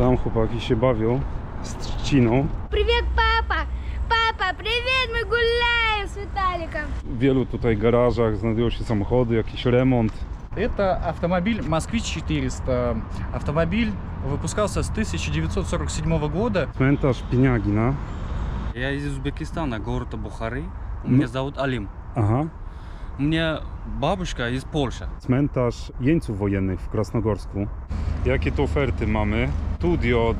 Tam chłopaki się bawią z trzciną. Привет, папа! Папа, привет! Мы гуляем с Виталиком. W wielu tutaj garażach znajdują się samochody, jakiś remont. Это автомобиль Москвич 400. Автомобиль выпускался с 1947 года. Cmentarz Pieniagina. Я из Узбекистана, город Бухары. Ну. Меня зовут Алим. Aha. У меня бабушка из Польши. Cmentarz jeńców wojennych w Krasnogorsku. Jakie tu oferty mamy? Studio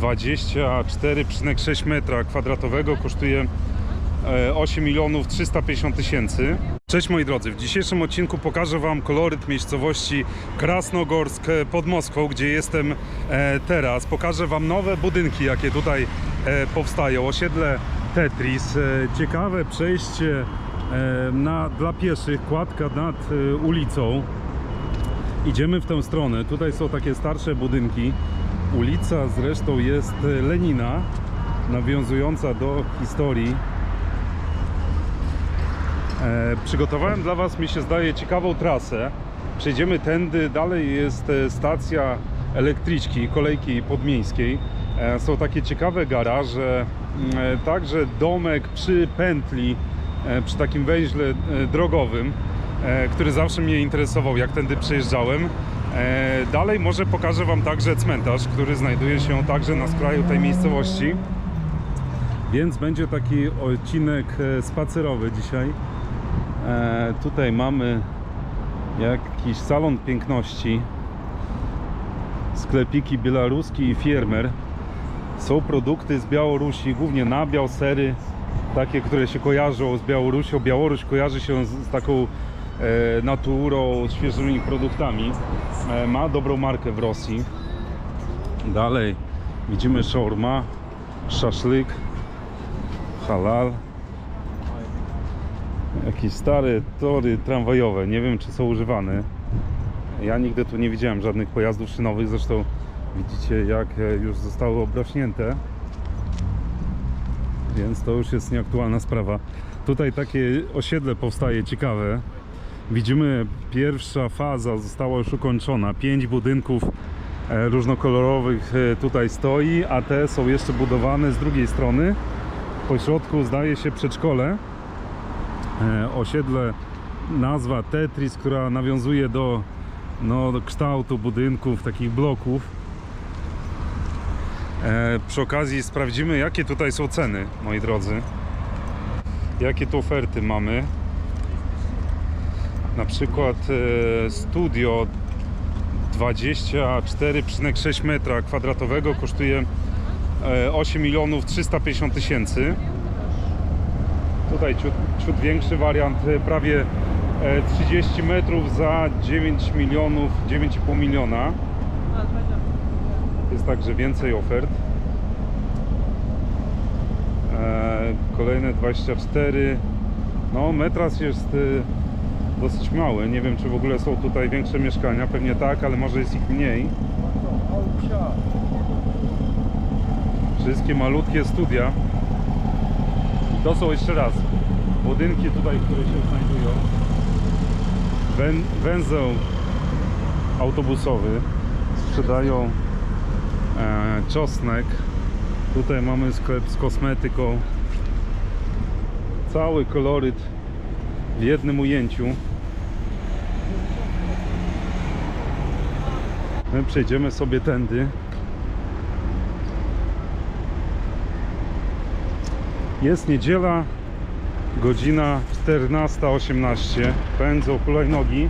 24,6 metra kwadratowego kosztuje e, 8 milionów 350 tysięcy. Cześć moi drodzy, w dzisiejszym odcinku pokażę Wam koloryt miejscowości Krasnogorsk e, pod Moskwą, gdzie jestem e, teraz. Pokażę Wam nowe budynki, jakie tutaj e, powstają. Osiedle Tetris, e, ciekawe przejście e, na, dla pieszych, kładka nad e, ulicą. Idziemy w tę stronę. Tutaj są takie starsze budynki. Ulica zresztą jest e, Lenina, nawiązująca do historii. E, przygotowałem dla Was, mi się zdaje, ciekawą trasę. Przejdziemy tędy, dalej jest e, stacja elektryczki, kolejki podmiejskiej. E, są takie ciekawe garaże, m, e, także domek przy pętli, e, przy takim węźle e, drogowym, e, który zawsze mnie interesował, jak tędy przejeżdżałem. E, Dalej może pokażę Wam także cmentarz, który znajduje się także na skraju tej miejscowości. Więc będzie taki odcinek e, spacerowy dzisiaj. E, tutaj mamy jakiś salon piękności, sklepiki białoruski i firmer. Są produkty z Białorusi, głównie nabiał, sery, takie, które się kojarzą z Białorusią. Białoruś kojarzy się z, z taką e, naturą, świeżymi produktami. E, ma dobrą markę w Rosji. Dalej widzimy shawarma, szaszlyk, halal. Jakieś stare tory tramwajowe, nie wiem czy są używane. Ja nigdy tu nie widziałem żadnych pojazdów szynowych, zresztą widzicie jak e, już zostały obrośnięte. Więc to już jest nieaktualna sprawa. Tutaj takie osiedle powstaje ciekawe. Widzimy, pierwsza faza została już ukończona. Pięć budynków e, różnokolorowych e, tutaj stoi, a te są jeszcze budowane z drugiej strony. Po środku zdaje się przedszkole. E, Osiedle, nazwa Tetris, która nawiązuje do, no, do kształtu budynków, takich bloków. E, Przy okazji sprawdzimy, jakie tutaj są ceny, moi drodzy. Jakie tu oferty mamy. Na przykład e, studio 24,6 metra kwadratowego kosztuje e, 8 milionów 350 tysięcy. Tutaj ciut, ciut większy wariant, e, prawie e, 30 metrów za 9 milionów, 9,5 miliona. Także więcej ofert. E, Kolejne 24. No, metras jest e, dosyć mały. Nie wiem, czy w ogóle są tutaj większe mieszkania. Pewnie tak, ale może jest ich mniej. Wszystkie malutkie studia. To są jeszcze raz budynki tutaj, które się znajdują. Wę, węzeł autobusowy. Sprzedają czosnek. Tutaj mamy sklep z kosmetyką. Cały koloryt w jednym ujęciu. My przejdziemy sobie tędy. Jest niedziela, godzina 14.18. Pędzą hulajnogi.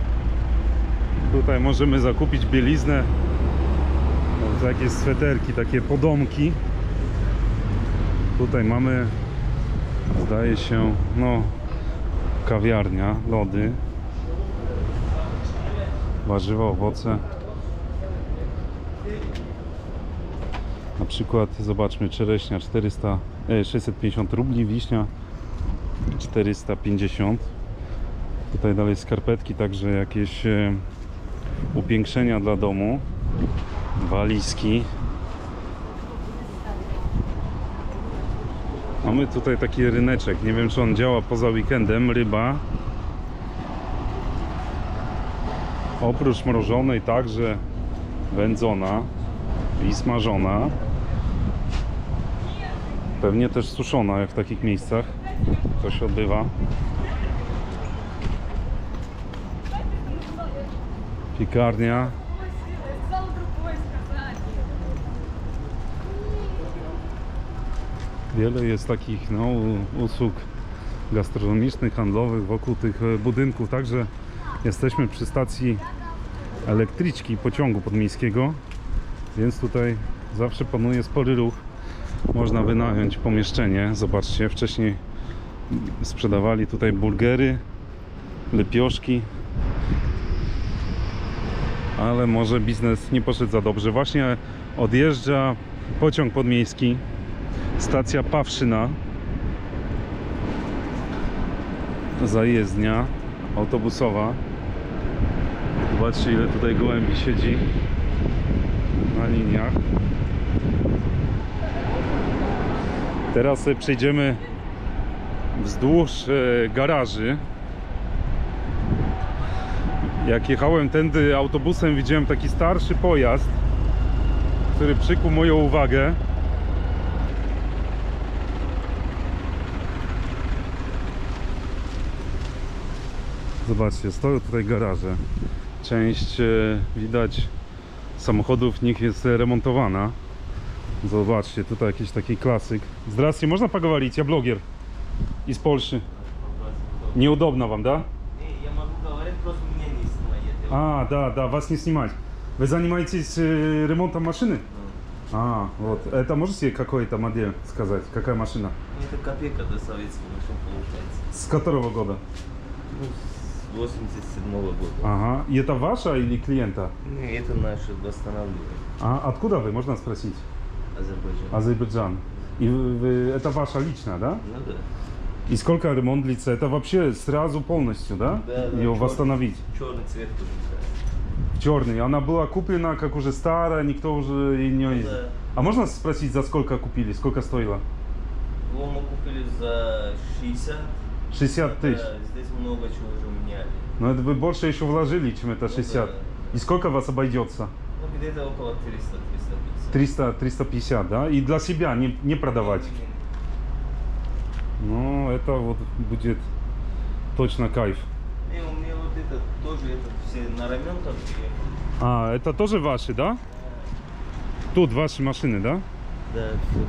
Tutaj możemy zakupić bieliznę. No, Jakieś sweterki, takie podomki. Tutaj mamy, zdaje się, no, kawiarnia, lody, warzywa, owoce. Na przykład, zobaczmy, czereśnia 400, e, 650 rubli, wiśnia 450. Tutaj dalej skarpetki, także jakieś e, upiększenia dla domu, walizki. Mamy tutaj taki ryneczek, nie wiem czy on działa poza weekendem, ryba. Oprócz mrożonej także wędzona. i smażona. Pewnie też suszona, jak w takich miejscach to się odbywa. Piekarnia. Wiele jest takich no, usług gastronomicznych, handlowych wokół tych e, budynków. Także jesteśmy przy stacji elektryczki pociągu podmiejskiego, więc tutaj zawsze panuje spory ruch. Można wynająć pomieszczenie. Zobaczcie, wcześniej sprzedawali tutaj burgery, lepioszki, ale może biznes nie poszedł za dobrze. Właśnie odjeżdża pociąg podmiejski, stacja Pawszyna, zajezdnia autobusowa. Zobaczcie ile tutaj gołębi siedzi na liniach. Teraz przejdziemy wzdłuż e, garaży. Jak jechałem tędy autobusem, widziałem taki starszy pojazd, który przykuł moją uwagę. Zobaczcie, stoją tutaj garaże. Część e, widać samochodów w nich jest remontowana. Zobaczcie, tutaj jakiś taki klasyk. Здравствуйте, можно поговорить? Я блогер из Польши. Неудобно вам, да? Не, я могу говорить, просто меня не снимает. Я А, да, да, вас не снимать. Вы занимаетесь э, ремонтом машины? А, вот. Это можете какой-то модель сказать? Какая машина? вот- Это копейка до советского машин получается. С которого года? Ну, с 87 года. Ага. И это ваша или клиента? Не, это наше восстановление. А откуда вы, можно спросить? Азербайджан. Азербайджан. И вы, это ваша личная, да? Ну да. И сколько ремонт длится? Это вообще сразу полностью, да? Да, да, Ее чёрный. восстановить. Черный цвет тоже. Черный. Она была куплена как уже старая, никто уже и не... Да. А можно спросить, за сколько купили? Сколько стоило? Его мы купили за 60. 60 тысяч. Много чего уже меняли. Но это вы больше еще вложили, чем это Ну 60. да. И сколько вас обойдется? Ну, где-то около 300-350. 300, 350, да? И для себя не, не продавать. Ну, это вот будет точно кайф. И у меня вот это тоже это все на рамен там приехали. А, это тоже ваши, да? Тут ваши машины, да? Да, все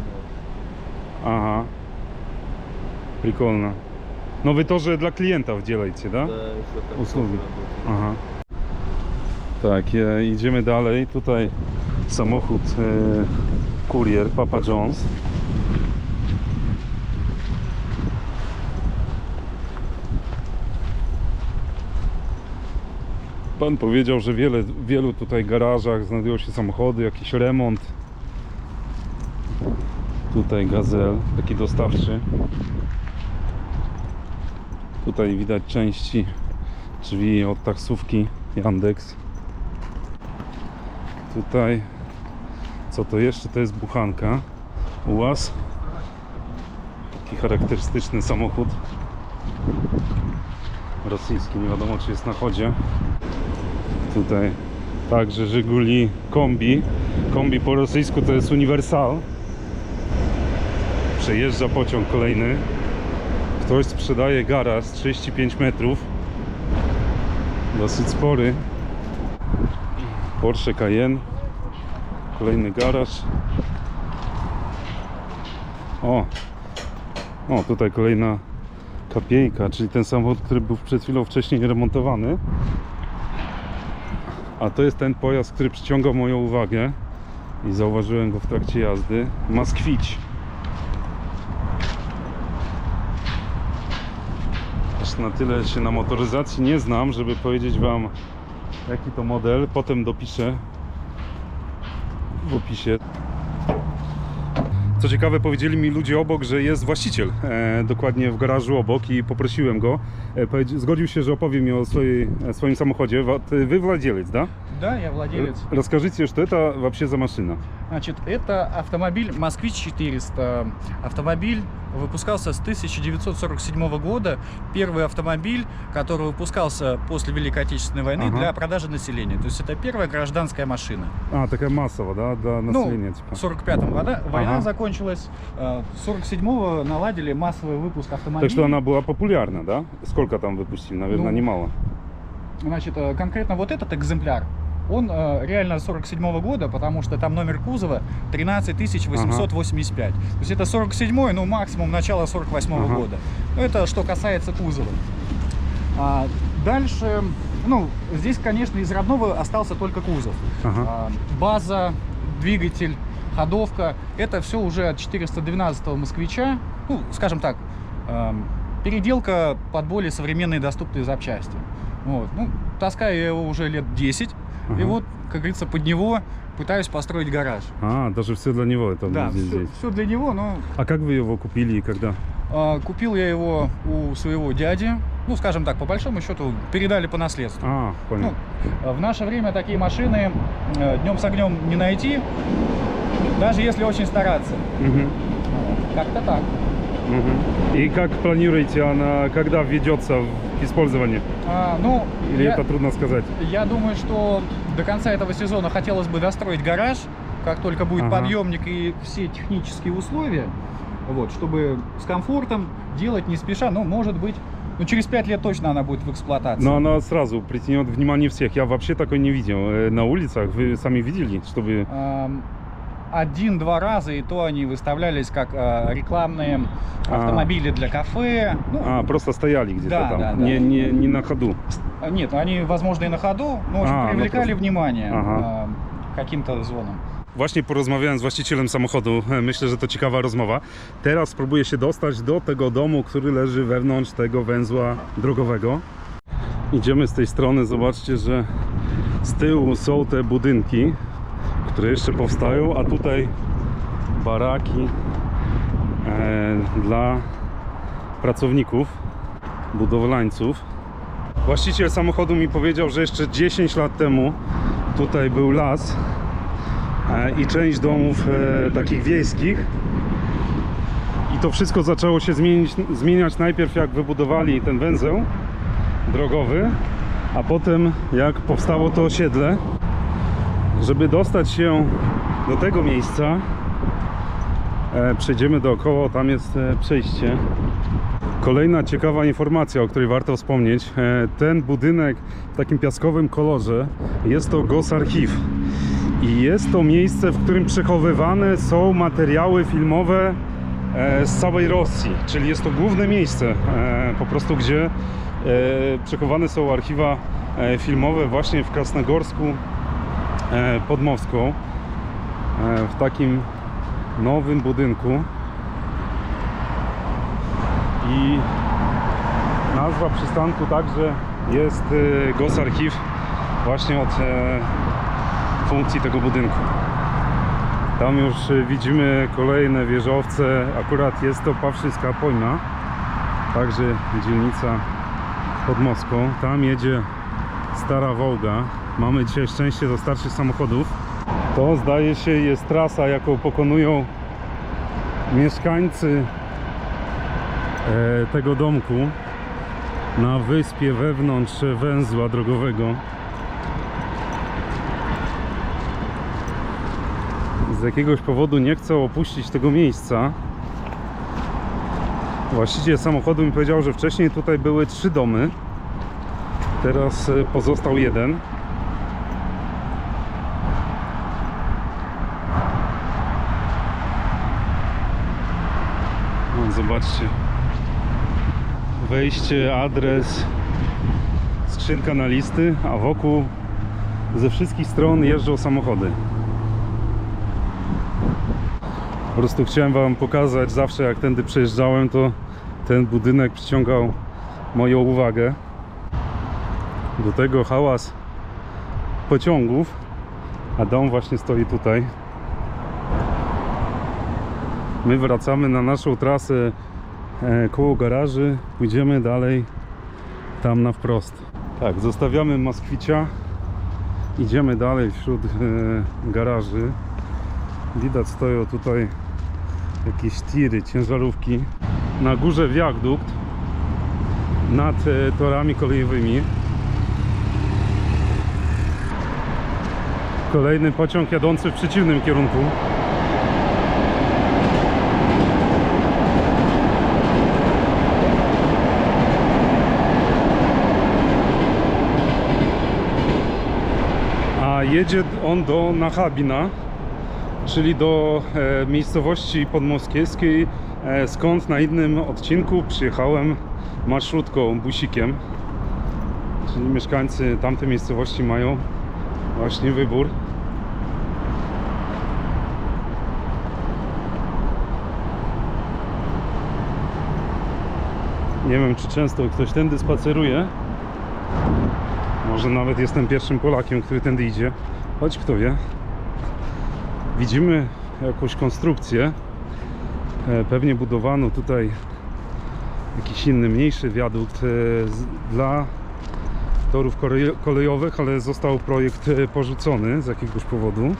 Ага. Прикольно. Но вы тоже для клиентов делаете, да? Да, еще там Услуги. тоже работает. Aha. Tak, e, idziemy dalej. Tutaj samochód e, kurier Papa John's. Pan powiedział, że wiele, w wielu tutaj garażach znajdują się samochody, jakiś remont. Tutaj gazel, taki dostawczy. Tutaj widać części drzwi od taksówki Yandex. Tutaj co to jeszcze? To jest buchanka UAZ. Taki charakterystyczny samochód rosyjski, nie wiadomo czy jest na chodzie. Tutaj także Żyguli Kombi. Kombi po rosyjsku to jest Uniwersal. Przejeżdża pociąg kolejny. Ktoś sprzedaje garaż 35 metrów. Dosyć spory. Porsche Cayenne. Kolejny garaż. O! O, tutaj kolejna kapiejka, czyli ten samochód, który był przed chwilą wcześniej remontowany. A to jest ten pojazd, który przyciągał moją uwagę i zauważyłem go w trakcie jazdy. Moskwić. Aż na tyle się na motoryzacji nie znam, żeby powiedzieć Wam jaki to model. Potem dopiszę w opisie. Co ciekawe, powiedzieli mi ludzie obok, że jest właściciel e, dokładnie w garażu obok i poprosiłem go. E, powiedzi- zgodził się, że opowie mi o swojej, e, swoim samochodzie. Wa- ty- Wy wладелец, да? Да, я владелец. Расскажите, что это вообще за машина? Значит, это автомобиль «Москвич-400». Автомобиль выпускался с 1947 года. Первый автомобиль, который выпускался после Великой Отечественной войны Ага. для продажи населения. То есть это первая гражданская машина. А, такая массовая, да, для населения, типа. В 45-м года война Ага. закончилась. э, В 47-го наладили массовый выпуск автомобилей. Так что она была популярна, да? Сколько там выпустили? Наверное, Ну, немало. Значит, э, конкретно вот этот экземпляр, он э, реально 47 года, потому что там номер кузова 13885. То есть это 47 ну максимум начало 48 Ага. года. Ну, это что касается кузова. А дальше, ну, здесь, конечно, из родного остался только кузов. Ага. А, база, двигатель, ходовка, это все уже от 412 москвича, ну, скажем так, эм, переделка под более современные доступные запчасти. Вот. Ну, таскаю я его уже лет 10, и Ага. вот, как говорится, под него пытаюсь построить гараж. А, даже все для него это Да, здесь. здесь. все, для него, но А как вы его купили и когда? а, купил я его у своего дяди, ну, скажем так, по большому счету, передали по наследству. А, понял. Ну, в наше время такие машины днем с огнем не найти, даже если очень стараться. Мгм, Как-то так. Мгм. И как планируете, она когда введется в использование? А, ну, Или я, это трудно сказать? я думаю, что до конца этого сезона хотелось бы достроить гараж, как только будет Ага. подъемник и все технические условия, вот, чтобы с комфортом делать не спеша, ну, может быть, ну, через пять лет точно она будет в эксплуатации. Но она сразу притянет внимание всех. Я вообще такой не видел. Э, На улицах вы сами видели, чтобы... Один-два раза, и то они выставлялись как а, рекламные А. автомобили для кафе. Ну, А, просто стояли где-то Да, там. да, да. Не, не, не на ходу. А, Нет, они, возможно, и на ходу, но в общем, А, ну привлекали просто- внимание Ага. а, каким-то звоном. Właśnie porozmawiałem z właścicielem samochodu. Myślę, że to ciekawa rozmowa. Teraz spróbuję się dostać do tego domu, który leży wewnątrz tego węzła drogowego. Idziemy z tej strony. Zobaczcie, że z tyłu są te budynki, które jeszcze powstają, a tutaj baraki e, dla pracowników, budowlańców. Właściciel samochodu mi powiedział, że jeszcze 10 lat temu tutaj był las e, i część domów e, takich wiejskich. I to wszystko zaczęło się zmienić, zmieniać najpierw jak wybudowali ten węzeł drogowy, a potem jak powstało to osiedle. Żeby dostać się do tego miejsca, e, przejdziemy dookoła, tam jest e, przejście. Kolejna ciekawa informacja, o której warto wspomnieć. E, Ten budynek w takim piaskowym kolorze jest to GOS Archiv. I jest to miejsce, w którym przechowywane są materiały filmowe z całej Rosji. Czyli jest to główne miejsce, po prostu gdzie przechowane są archiwa filmowe właśnie w Krasnogorsku pod Moskwą. E, W takim nowym budynku. I nazwa przystanku także jest e, GOS Archiv właśnie od e, funkcji tego budynku. Tam już e, widzimy kolejne wieżowce. Akurat jest to Pawszyńska Pojma, także dzielnica pod Moskwą. Tam jedzie stara Wołga. Mamy dzisiaj szczęście do starszych samochodów. To zdaje się jest trasa, jaką pokonują mieszkańcy e, tego domku na wyspie wewnątrz węzła drogowego. Z jakiegoś powodu nie chcą opuścić tego miejsca. Właściciel samochodu mi powiedział, że wcześniej tutaj były trzy domy. Teraz e, pozostał jeden. No, zobaczcie. Wejście, adres, skrzynka na listy, a wokół ze wszystkich stron jeżdżą samochody. Po prostu chciałem Wam pokazać, zawsze jak tędy przejeżdżałem, to ten budynek przyciągał moją uwagę. Do tego hałas pociągów, a dom właśnie stoi tutaj. My wracamy na naszą trasę koło garaży, pójdziemy dalej tam na wprost. Tak, zostawiamy Moskwicia, idziemy dalej wśród e, garaży. Widać stoją tutaj jakieś tiry, ciężarówki. Na górze wiadukt nad e, torami kolejowymi. Kolejny pociąg jadący w przeciwnym kierunku. A jedzie on do Nachabina, czyli do e, miejscowości podmoskiewskiej, e, skąd na innym odcinku przyjechałem marszrutką, busikiem. Czyli mieszkańcy tamtej miejscowości mają właśnie wybór. Nie wiem, czy często ktoś tędy spaceruje. Może nawet jestem pierwszym Polakiem, który tędy idzie. Choć kto wie. Widzimy jakąś konstrukcję. E, Pewnie budowano tutaj jakiś inny, mniejszy wiadukt e, dla torów kolej- kolejowych, ale został projekt e, porzucony z jakiegoś powodu.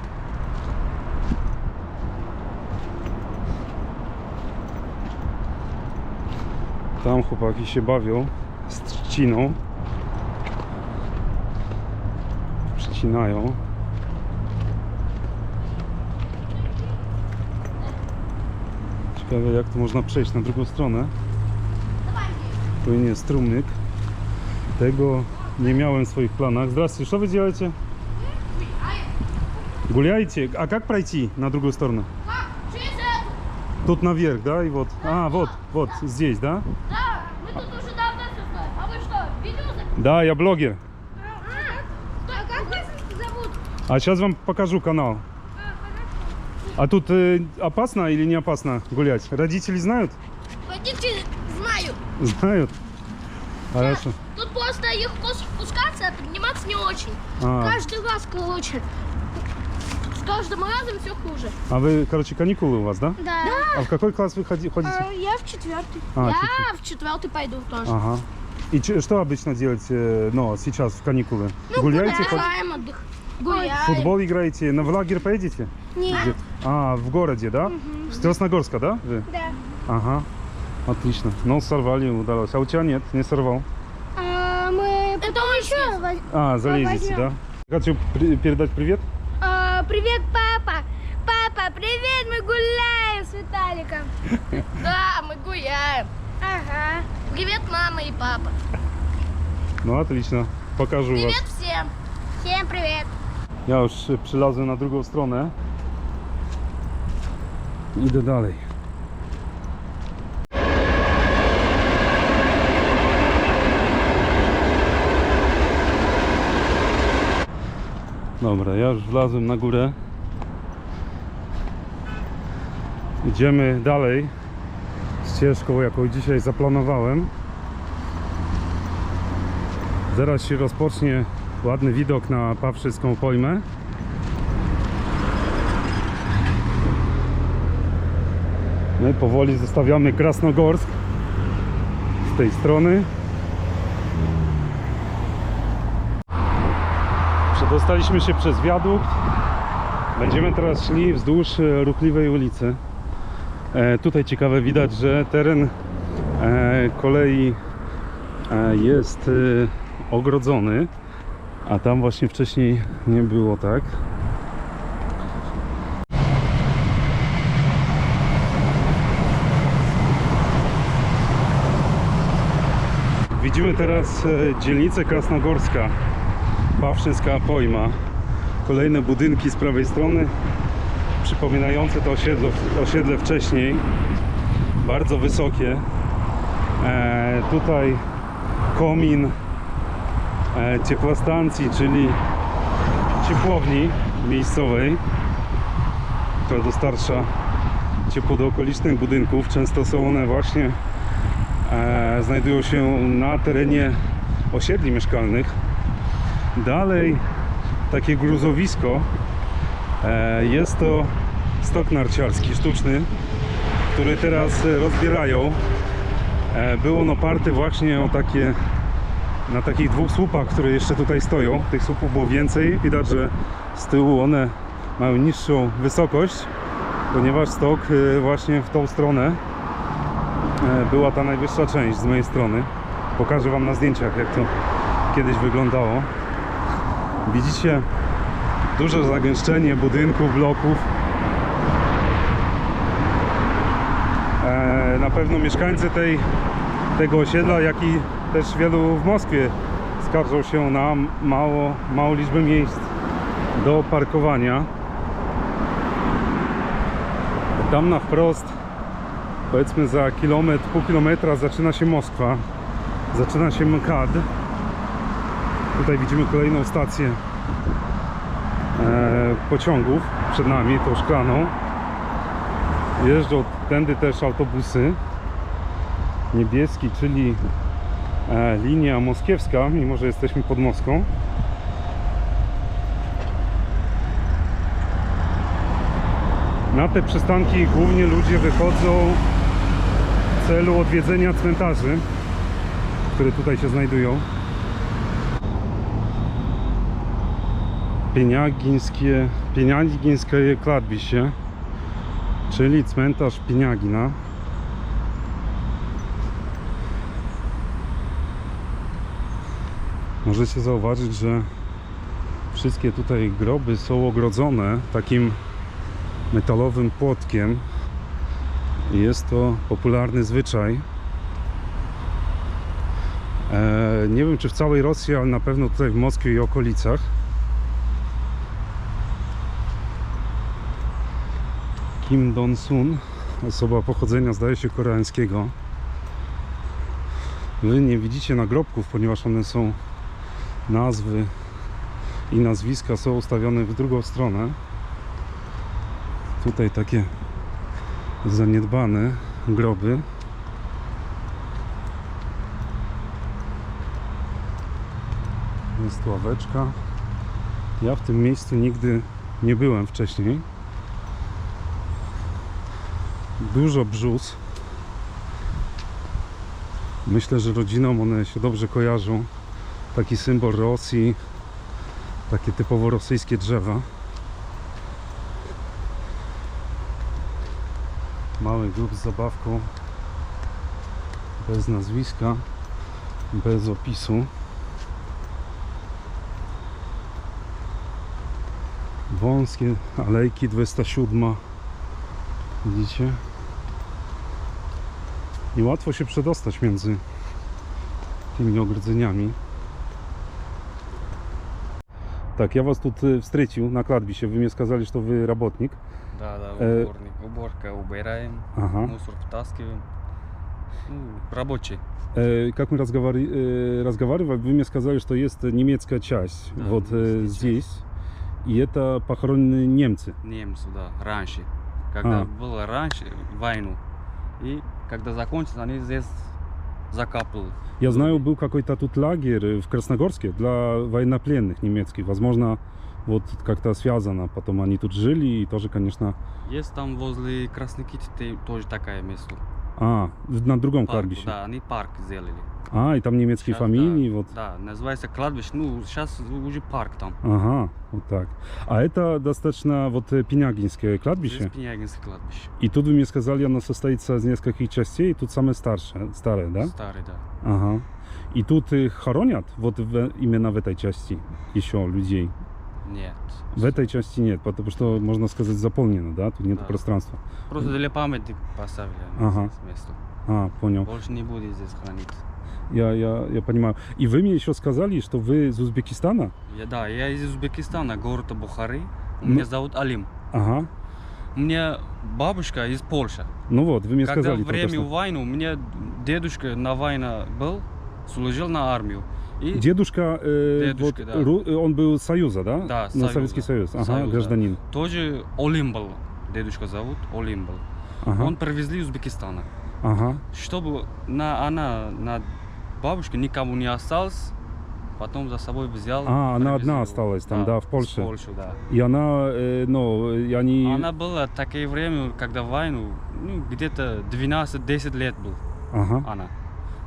Tam chłopaki się bawią z trzciną. Przycinają. Ciekawe jak tu można przejść na drugą stronę. Tu jest strumyk. Tego nie miałem w swoich planach. Здравствуйте, что вы делаете? Гуляете? А как пройти на другую сторону? Через эту. Тут наверх, да? И вот. А, вот, вот, здесь, да? Да, мы тут уже давно все знаем. А вы что, видео записываете? Да, я блогер. А сейчас вам покажу канал. А тут э, опасно или не опасно гулять? Родители знают? Водители знаю. Знают. Хорошо. Тут просто легко спускаться, а подниматься не очень. А, Каждый раз, короче. С каждым разом все хуже. а вы, короче, каникулы у вас, да? Да. А в какой класс вы ходи- ходите? я в четвертый. А, я чуть-чуть. в четвертый пойду тоже. Ага. И че- что обычно делаете, ну, сейчас в каникулы? Ну, Гуляете? ход- Гуляем, отдых. Гуляем. Футбол играете? На в лагерь поедете? Нет. Где? А, в городе, да? С Красногорска, да? Вы? Да. Ага. Отлично. Ну, сорвали, удалось. А у тебя нет, не сорвал. А, мы Это еще. А, залезете, да? Хочу при- передать привет. А, привет, папа. Папа, привет, мы гуляем с Виталиком. Да, мы гуляем. Ага. Привет, мама и папа. No, отлично. Покажу Привет was. всем. Всем привет. Ja już przylazłem na drugą stronę. Idę dalej. Dobra, ja już wlazłem na górę. Idziemy dalej ścieżką, jaką dzisiaj zaplanowałem. Zaraz się rozpocznie ładny widok na Pawszyską Pojmę. My powoli zostawiamy Krasnogorsk z tej strony. Przedostaliśmy się przez wiadukt. Będziemy teraz szli wzdłuż e, ruchliwej ulicy. E, tutaj ciekawe widać, że teren e, kolei e, jest e, ogrodzony, a tam właśnie wcześniej nie było tak. Widzimy teraz e, dzielnicę Krasnogorska, Pawszyska Pojma. Kolejne budynki z prawej strony, przypominające to osiedle, osiedle wcześniej. Bardzo wysokie. E, tutaj komin e, ciepłostacji, czyli ciepłowni miejscowej, która dostarcza ciepło do okolicznych budynków. Często są one właśnie e, znajdują się na terenie osiedli mieszkalnych. Dalej takie gruzowisko e, jest to stok narciarski sztuczny, który teraz rozbierają. Był on oparty właśnie o takie na takich dwóch słupach, które jeszcze tutaj stoją. Tych słupów było więcej. Widać, że z tyłu one mają niższą wysokość. ponieważ stok e, właśnie w tą stronę e, była ta najwyższa część z mojej strony. Pokażę Wam na zdjęciach, jak to kiedyś wyglądało. Widzicie duże zagęszczenie budynków, bloków. E, Na pewno mieszkańcy tej, tego osiedla, jak i też wielu w Moskwie skarżą się na mało, małą liczbę miejsc do parkowania. Tam na wprost, powiedzmy za kilometr, pół kilometra zaczyna się Moskwa, zaczyna się MKAD. Tutaj widzimy kolejną stację e, pociągów przed nami, tą szklaną. Jeżdżą tędy też autobusy. Niebieski, czyli E, linia moskiewska, mimo że jesteśmy pod Moską. Na te przystanki głównie ludzie wychodzą w celu odwiedzenia cmentarzy, które tutaj się znajdują. Pieniagińskie, Pieniagińskie kladbiście, czyli cmentarz Pieniagina. Możecie zauważyć, że wszystkie tutaj groby są ogrodzone takim metalowym płotkiem. Jest to popularny zwyczaj. E, nie wiem czy w całej Rosji, ale na pewno tutaj w Moskwie i okolicach. Kim Don-sun, osoba pochodzenia zdaje się koreańskiego. Wy nie widzicie nagrobków, ponieważ one są nazwy i nazwiska są ustawione w drugą stronę. Tutaj takie zaniedbane groby. Jest ławeczka. Ja w tym miejscu nigdy nie byłem wcześniej. Dużo brzus. Myślę, że rodzinom one się dobrze kojarzą. Taki symbol Rosji, takie typowo rosyjskie drzewa. Mały grób z zabawką, bez nazwiska, bez opisu. Wąskie alejki 207. Widzicie? Niełatwo się przedostać między tymi ogrodzeniami. Tak, я вас тут э, встретил на кладбище. Вы мне сказали, что вы работник. Да, да, Э, уборник. Уборка, убираем, Ага. мусор втаскиваем. Ну, рабочий. Э, Как мы разговари- э, разговаривали, вы мне сказали, что есть немецкая часть Да, вот э, немецкая здесь. И это похоронены немцы. Немцы, да, раньше. Когда А. было раньше, войну. И когда закончилось, они здесь закапывали. Я знаю, был какой-то тут лагерь в Красногорске для военнопленных немецких. Возможно, вот как-то связано. Потом они тут жили и тоже, конечно... Есть там возле Красной Кити тоже такая место. А, на другом Парк, кладбище. Да, они парк сделали. А, и там немецкие Щас, фамилии, да, вот. Да, называется кладбище. Ну, сейчас уже парк там. Ага, вот так. А это достаточно вот э, Пенягинское кладбище. Здесь Пенягинское кладбище. И тут вы мне сказали, оно состоится из нескольких частей, и тут самое старшее, старое, да? Старый, да. Ага. И тут их хоронят вот в- именно в этой части еще людей. Нет. В этой части нет, потому что, можно сказать, заполнено, да? Тут нет Да. пространства. Просто для памяти поставили Ага. место. А, понял. Больше не будет здесь хранить. Я, я, я понимаю. И вы мне еще сказали, что вы из Узбекистана? Я, да, я из Узбекистана, город Бухары. Ну- Меня зовут Алим. Ага. У меня бабушка из Польши. Ну вот, вы мне Когда сказали только время что. войны, у меня дедушка на войне был, служил на армию. И Дедушка, э, Дедушка, вот, да. ру- он был Союза, да? Да, На Союза. Советский Союз. Ага, Союза. гражданин. тоже Олим был. Дедушка зовут Олим был. Ага. Он привезли из Узбекистана. Ага. Чтобы на, она, на бабушке никому не осталось, потом за собой взял. А, она одна осталась там, да, в из Польше. Польши, да. И она, э, ну, и они... Она была такое время, когда войну, ну, где-то 12-10 лет был Ага. она.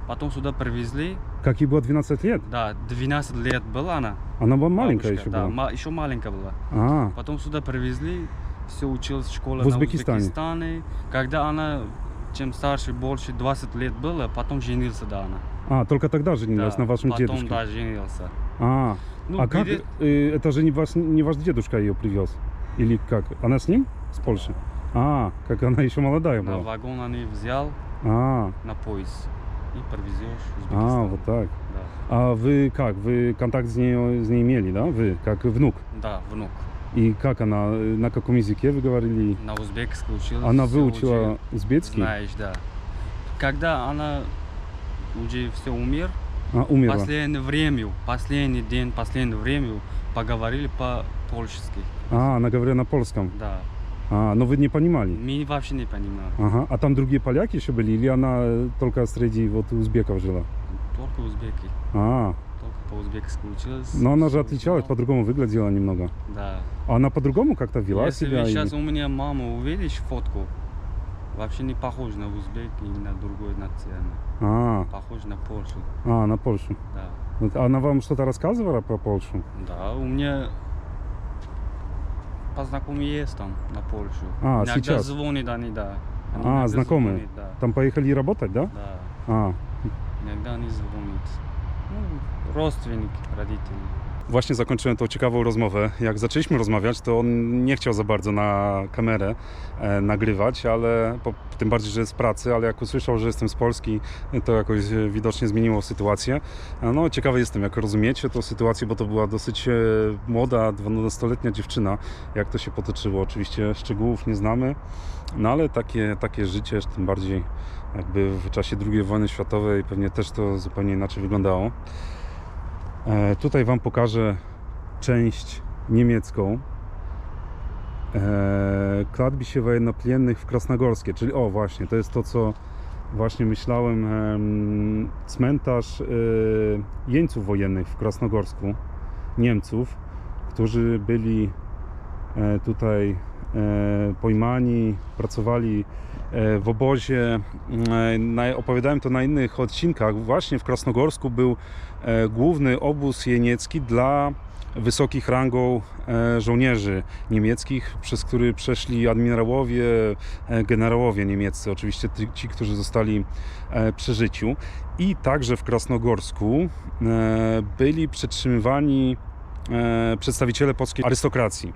Потом сюда привезли, Как ей было 12 лет? да, 12 лет была она. Она была маленькая бабушка, еще да, была. ма- еще маленькая была. А, Потом сюда привезли, все училась в школе В Узбекистане? на Узбекистане. Когда она, чем старше, больше 20 лет было, потом женился, да, она. А, только тогда женилась Да, на вашем потом, дедушке? да, женился. А, Ну, а как, где- э, это же не ваш, не ваш дедушка ее привез? Или как? Она с ним? С Польши? А, как она еще молодая была. вагон они взял А, на пояс и провезешь в а, вот так. Да. А вы как? Вы контакт с ней, с ней имели, да? Вы, как внук? да, внук. И как она, э, на каком языке вы говорили? На узбекский училась. Она выучила узбекский? Знаешь, да. Когда она уже все умер, А, умерла. последнее время, последний день, последнее время поговорили по-польски. А, она говорила на польском. Да. А, но вы не понимали? Мы вообще не понимаем. Ага. А там другие поляки еще были? Или она э, только среди вот узбеков жила? Только узбеки. А, Только по-узбекски училась. но она же отличалась, по-другому выглядела немного. Да. А она по-другому как-то вела Если себя? или- сейчас у меня маму увидишь фотку, вообще не похож на узбек или на другой национальный. А, Похож на Польшу. а, на Польшу. Да. Вот Она вам что-то рассказывала про Польшу? Да, у меня познакомые есть там на Польшу. А, Иногда сейчас? звонят они, да. Они А, знакомые? звонят, да. Там поехали работать, да? Да. A, Иногда они звонят. Ну, родственники, родители. Właśnie zakończyłem tą ciekawą rozmowę. Jak zaczęliśmy rozmawiać, to on nie chciał za bardzo na kamerę e, nagrywać, ale po, tym bardziej, że jest w pracy, ale jak usłyszał, że jestem z Polski, to jakoś e, widocznie zmieniło sytuację. No, ciekawy jestem, jak rozumiecie tą sytuację, bo to była dosyć e, młoda, 12-letnia dziewczyna. Jak to się potoczyło, oczywiście szczegółów nie znamy, no ale takie, takie życie, tym bardziej jakby w czasie II wojny światowej, pewnie też to zupełnie inaczej wyglądało. E, tutaj Wam pokażę część niemiecką. E, klatbisie wojennopliennych w Krasnogorskie, czyli o właśnie, to jest to, co właśnie myślałem, cmentarz e, jeńców wojennych w Krasnogorsku, Niemców, którzy byli e, tutaj pojmani, pracowali w obozie. Opowiadałem to na innych odcinkach. Właśnie w Krasnogorsku był główny obóz jeniecki dla wysokich rangą e, żołnierzy niemieckich, przez który przeszli admirałowie, e, generałowie niemieccy, oczywiście ci, którzy zostali e, przy życiu. I także w Krasnogorsku e, byli przetrzymywani e, przedstawiciele polskiej arystokracji,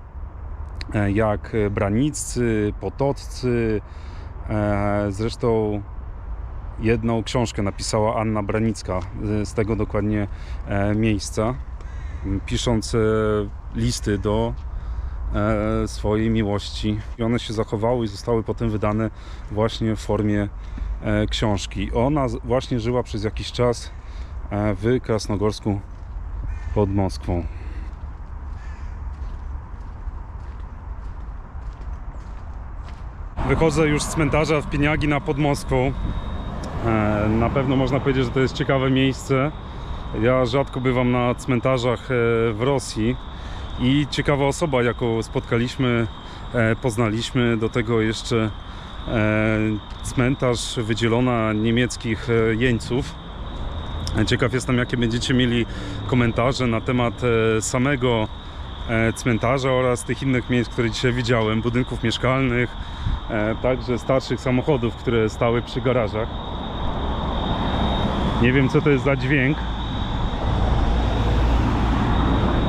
e, jak Braniccy, Potoccy. E, Zresztą jedną książkę napisała Anna Branicka z- z tego dokładnie e, miejsca, pisząc e, listy do e, swojej miłości. I one się zachowały i zostały potem wydane właśnie w formie książki. Ona właśnie żyła przez jakiś czas w Krasnogorsku pod Moskwą. Wychodzę już z cmentarza w Pieniagi na pod Moskwą. E, Na pewno można powiedzieć, że to jest ciekawe miejsce. Ja rzadko bywam na cmentarzach e, w Rosji i ciekawa osoba, jaką spotkaliśmy, e, poznaliśmy. Do tego jeszcze cmentarz wydzielona niemieckich jeńców. Ciekaw jestem, jakie będziecie mieli komentarze na temat samego cmentarza oraz tych innych miejsc, które dzisiaj widziałem, budynków mieszkalnych, także starszych samochodów, które stały przy garażach. Nie wiem, co to jest za dźwięk.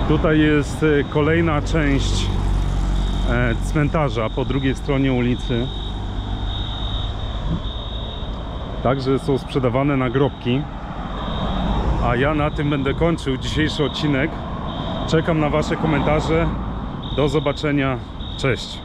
Tutaj jest e, kolejna część e, cmentarza po drugiej stronie ulicy. Także są sprzedawane nagrobki. A ja na tym będę kończył dzisiejszy odcinek. Czekam na Wasze komentarze. Do zobaczenia. Cześć.